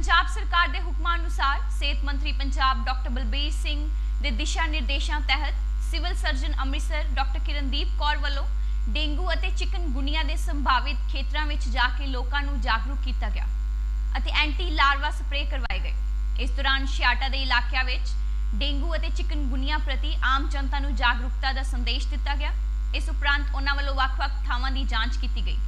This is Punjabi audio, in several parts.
ਪੰਜਾਬ ਸਰਕਾਰ ਦੇ ਹੁਕਮਾਂ ਅਨੁਸਾਰ ਸਿਹਤ ਮੰਤਰੀ ਪੰਜਾਬ ਡਾਕਟਰ ਬਲਬੀਰ ਸਿੰਘ ਦੇ ਦਿਸ਼ਾ ਨਿਰਦੇਸ਼ਾਂ ਤਹਿਤ civil surgeon Amritsar doctor Kirandeep Kaur ਵੱਲੋਂ ਡੇਂਗੂ ਅਤੇ ਚਿਕਨਗੁਨੀਆ ਦੇ ਸੰਭਾਵਿਤ ਖੇਤਰਾਂ ਵਿੱਚ ਜਾ ਕੇ ਲੋਕਾਂ ਨੂੰ ਜਾਗਰੂਕ ਕੀਤਾ ਗਿਆ ਅਤੇ ਐਂਟੀ ਲਾਰਵਾ ਸਪਰੇਅ ਕਰਵਾਏ ਗਏ। ਇਸ ਦੌਰਾਨ ਛਿਆਟਾ ਦੇ ਇਲਾਕਿਆਂ ਵਿੱਚ ਡੇਂਗੂ ਅਤੇ ਚਿਕਨਗੁਨੀਆ ਪ੍ਰਤੀ ਆਮ ਜਨਤਾ ਨੂੰ ਜਾਗਰੂਕਤਾ ਦਾ ਸੰਦੇਸ਼ ਦਿੱਤਾ ਗਿਆ। ਇਸ ਉਪਰੰਤ ਉਹਨਾਂ ਵੱਲੋਂ ਵੱਖ-ਵੱਖ ਥਾਵਾਂ ਦੀ ਜਾਂਚ ਕੀਤੀ ਗਈ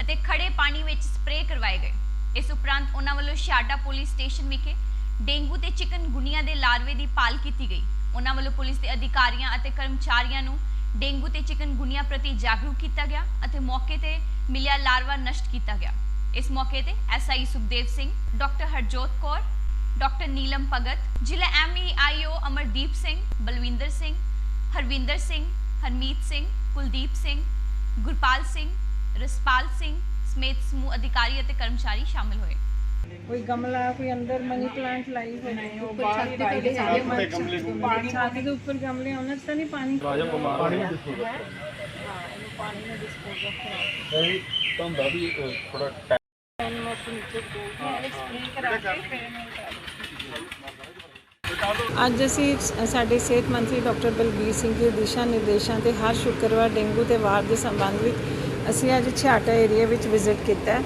ਅਤੇ ਖੜੇ ਪਾਣੀ ਵਿੱਚ ਸਪਰੇਅ ਕਰਵਾਏ ਗਏ। ਇਸ ਉਪਰੰਤ ਉਹਨਾਂ ਵੱਲੋਂ ਛਿਆਟਾ ਪੁਲਿਸ ਸਟੇਸ਼ਨ ਵਿਖੇ ਡੇਂਗੂ ਤੇ ਚਿਕਨਗੁਨੀਆ ਦੇ ਲਾਰਵੇ ਦੀ ਪਾਲ ਕੀਤੀ ਗਈ। ਉਹਨਾਂ ਵੱਲੋਂ ਪੁਲਿਸ ਦੇ ਅਧਿਕਾਰੀਆਂ ਅਤੇ ਕਰਮਚਾਰੀਆਂ ਨੂੰ ਡੇਂਗੂ ਤੇ ਚਿਕਨਗੁਨੀਆ ਪ੍ਰਤੀ ਜਾਗਰੂਕ ਕੀਤਾ ਗਿਆ ਅਤੇ ਮੌਕੇ ਤੇ ਮਿਲਿਆ ਲਾਰਵਾ ਨਸ਼ਟ ਕੀਤਾ ਗਿਆ। ਇਸ ਮੌਕੇ ਤੇ SI Sukhdev Singh, doctor Harjot Kaur, doctor Neelam Bhagat, ਜ਼ਿਲ੍ਹਾ ਐਮਈਆਈਓ ਅਮਰਦੀਪ ਸਿੰਘ, ਬਲਵਿੰਦਰ ਸਿੰਘ, ਹਰਵਿੰਦਰ ਸਿੰਘ, ਹਰਮੀਤ ਸਿੰਘ, ਕੁਲਦੀਪ ਸਿੰਘ, ਗੁਰਪਾਲ ਸਿੰਘ, ਰਸਪਾਲ ਸਿੰਘ ਸਮੇਤ ਸਮੂਹ ਅਧਿਕਾਰੀ ਅਤੇ ਕਰਮਚਾਰੀ ਸ਼ਾਮਲ ਹੋਏ। ਕੋਈ ਗਮਲਾ ਕੋਈ ਅੰਦਰ ਮਨੀ ਪਲਾਂਟ ਲਾਈ ਹੋਈ ਨਹੀਂ ਉਹ ਬਾਹਰ ਹੀ ਬਾਹਰ ਸਾਰੇ ਦੇ ਗਮਲੇ ਪਾਣੀ ਛਾਤੀ ਦੇ ਉੱਪਰ ਗਮਲੇ ਉਹਨਾਂ 'ਚ ਤਾਂ ਨਹੀਂ ਪਾਣੀ ਰਾਜਾ ਬਿਮਾਰ ਪਾਣੀ ਨੂੰ ਦਿਸੋ। ਹਾਂ? ਇਹਨੂੰ ਪਾਣੀ ਨਾਲ ਡਿਸਪੋਜ਼ ਰੱਖਣਾ ਨਹੀਂ ਧੰਦਾ ਵੀ ਥੋੜਾ ਇਹਨੂੰ ਮੈਂ ਉੱਪਰ ਨੀਚੇ ਬੋਲਦੀ ਸਪ੍ਰੇ ਕਰਾ ਕੇ ਫਿਰ ਇਹਨੂੰ ਅੱਜ ਅਸੀਂ ਸਾਡੇ ਸਿਹਤ ਮੰਤਰੀ ਡਾਕਟਰ ਬਲਬੀਰ ਸਿੰਘ ਦੇ ਦਿਸ਼ਾ ਨਿਰਦੇਸ਼ਾਂ ਤੇ ਹਰ ਸ਼ੁੱਕਰਵਾਰ ਡੇਂਗੂ ਤੇ ਵਾਰ ਦੇ ਸੰਬੰਧ ਵਿੱਚ ਅਸੀਂ ਅੱਜ ਛਿਆਟਾ ਏਰੀਆ ਵਿੱਚ ਵਿਜ਼ਿਟ ਕੀਤਾ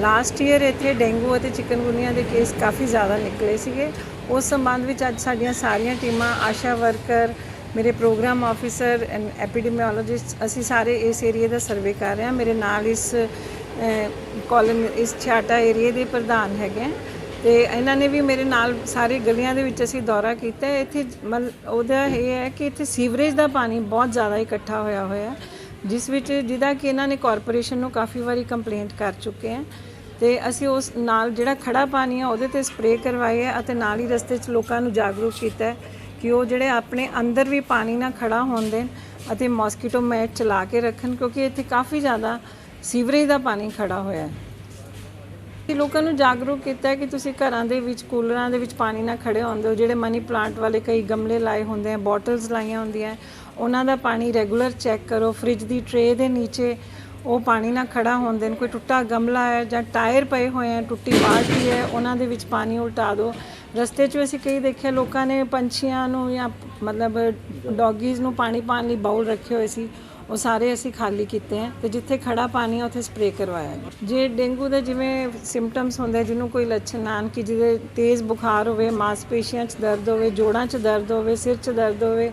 ਲਾਸਟ ਈਅਰ ਇੱਥੇ ਡੇਂਗੂ ਅਤੇ ਚਿਕਨਗੁਨੀਆ ਦੇ ਕੇਸ ਕਾਫੀ ਜ਼ਿਆਦਾ ਨਿਕਲੇ ਸੀਗੇ। ਉਸ ਸੰਬੰਧ ਵਿੱਚ ਅੱਜ ਸਾਡੀਆਂ ਸਾਰੀਆਂ ਟੀਮਾਂ, ਆਸ਼ਾ ਵਰਕਰ, ਮੇਰੇ ਪ੍ਰੋਗਰਾਮ ਆਫੀਸਰ ਐਂਡ ਐਪੀਡੈਮੀਓਲੋਜਿਸਟ ਅਸੀਂ ਸਾਰੇ ਇਸ ਏਰੀਆ ਦਾ ਸਰਵੇ ਕਰ ਰਹੇ ਹਾਂ। ਮੇਰੇ ਨਾਲ ਇਸ ਕਾਲਮ ਇਸ ਛਾਟਾ ਏਰੀਆ ਦੇ ਪ੍ਰਧਾਨ ਹੈਗੇ ਹੈ। ਤੇ ਇਹਨਾਂ ਨੇ ਵੀ ਮੇਰੇ ਨਾਲ ਸਾਰੇ ਗਲੀਆਂ ਦੇ ਵਿੱਚ ਅਸੀਂ ਦੌਰਾ ਕੀਤਾ ਇੱਥੇ ਮਲ, ਉਹਦਾ ਇਹ ਹੈ ਕਿ ਇੱਥੇ ਸੀਵਰੇਜ ਦਾ ਪਾਣੀ ਬਹੁਤ ਜ਼ਿਆਦਾ ਇਕੱਠਾ ਹੋਇਆ ਹੋਇਆ ਹੈ। ਜਿਸ ਵਿੱਚ ਜਿਹਦਾ ਕਿ ਇਹਨਾਂ ਨੇ ਕਾਰਪੋਰੇਸ਼ਨ ਨੂੰ ਕਾਫੀ ਵਾਰੀ ਕੰਪਲੇਂਟ ਕਰ ਚੁੱਕੇ ਹੈ ਤੇ ਅਸੀਂ ਉਸ ਨਾਲ ਜਿਹੜਾ ਖੜਾ ਪਾਣੀ ਹੈ ਉਹਦੇ ਤੇ ਸਪਰੇਅ ਕਰਵਾਏ ਹੈ ਅਤੇ ਨਾਲ ਹੀ ਰਸਤੇ 'ਚ ਲੋਕਾਂ ਨੂੰ ਜਾਗਰੂਕ ਕੀਤਾ ਹੈ ਕਿ ਉਹ ਜਿਹੜੇ ਆਪਣੇ ਅੰਦਰ ਵੀ ਪਾਣੀ ਨਾਲ ਖੜਾ ਹੋਣ ਦੇਣ ਅਤੇ ਮੋਸਕੀਟੋ ਮੈਟ ਚਲਾ ਕੇ ਰੱਖਣ ਕਿਉਂਕਿ ਇੱਥੇ ਕਾਫੀ ਜ਼ਿਆਦਾ ਸੀਵਰੇਜ ਦਾ ਪਾਣੀ ਖੜਾ ਹੋਇਆ ਹੈ। ਕਿ ਲੋਕਾਂ ਨੂੰ ਜਾਗਰੂਕ ਕੀਤਾ ਹੈ ਕਿ ਤੁਸੀਂ ਘਰਾਂ ਦੇ ਵਿੱਚ, ਕੂਲਰਾਂ ਦੇ ਵਿੱਚ ਪਾਣੀ ਨਾਲ ਖੜੇ ਹੁੰਦੇ ਹੋ ਜਿਹੜੇ ਮਨੀ ਪਲਾਂਟ ਵਾਲੇ ਕਈ ਗਮਲੇ ਲਾਏ ਹੁੰਦੇ ਆ ਬੋਟਲਸ ਲਾਈਆਂ ਹੁੰਦੀਆਂ ਉਹਨਾਂ ਦਾ ਪਾਣੀ ਰੈਗੂਲਰ ਚੈੱਕ ਕਰੋ ਫ੍ਰਿਜ ਦੀ ਟਰੇ ਦੇ ਨੀਚੇ ਉਹ ਪਾਣੀ ਨਾਲ ਖੜਾ ਹੁੰਦੇ ਨੇ ਕੋਈ ਟੁੱਟਾ ਗਮਲਾ ਹੈ ਜਾਂ ਟਾਇਰ ਪਏ ਹੋਏ ਆ ਟੁੱਟੀ ਬਾਲਟੀ ਹੈ ਉਹਨਾਂ ਦੇ ਵਿੱਚ ਪਾਣੀ ਉਲਟਾ ਦਿਓ। ਰਸਤੇ 'ਚ ਅਸੀਂ ਕਈ ਦੇਖਿਆ ਲੋਕਾਂ ਨੇ ਪੰਛੀਆਂ ਨੂੰ ਜਾਂ ਮਤਲਬ ਡੌਗੀਜ਼ ਨੂੰ ਪਾਣੀ ਪਾਣ ਲਈ ਬਾਉਲ ਰੱਖੇ ਹੋਏ ਸੀ ਉਹ ਸਾਰੇ ਅਸੀਂ ਖਾਲੀ ਕੀਤੇ ਹੈ ਤੇ ਜਿੱਥੇ ਖੜਾ ਪਾਣੀ ਆ ਉੱਥੇ ਸਪਰੇਅ ਕਰਵਾਇਆ ਜੇ ਡੇਂਗੂ ਦੇ ਜਿਵੇਂ ਸਿੰਪਟਮਸ ਹੁੰਦੇ ਆ, ਜਿਹਨੂੰ ਕੋਈ ਲੱਛਣ ਨਾ ਕਿ ਜਿਹਦੇ ਤੇਜ਼ ਬੁਖਾਰ ਹੋਵੇ ਮਾਸਪੇਸ਼ੀਆਂ 'ਚ ਦਰਦ ਹੋਵੇ ਜੋੜਾਂ 'ਚ ਦਰਦ ਹੋਵੇ ਸਿਰ 'ਚ ਦਰਦ ਹੋਵੇ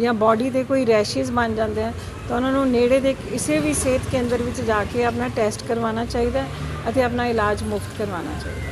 ਜਾਂ ਬਾਡੀ ਤੇ ਕੋਈ ਰੈਸ਼ਸ ਬਣ ਜਾਂਦੇ ਆ, ਤਾਂ ਉਹਨਾਂ ਨੂੰ ਨੇੜੇ ਦੇ ਕਿਸੇ ਵੀ ਸਿਹਤ ਕੇਂਦਰ ਵਿੱਚ ਜਾ ਕੇ ਆਪਣਾ ਟੈਸਟ ਕਰਵਾਉਣਾ ਚਾਹੀਦਾ ਅਤੇ ਆਪਣਾ ਇਲਾਜ ਮੁਫਤ ਕਰਵਾਉਣਾ ਚਾਹੀਦਾ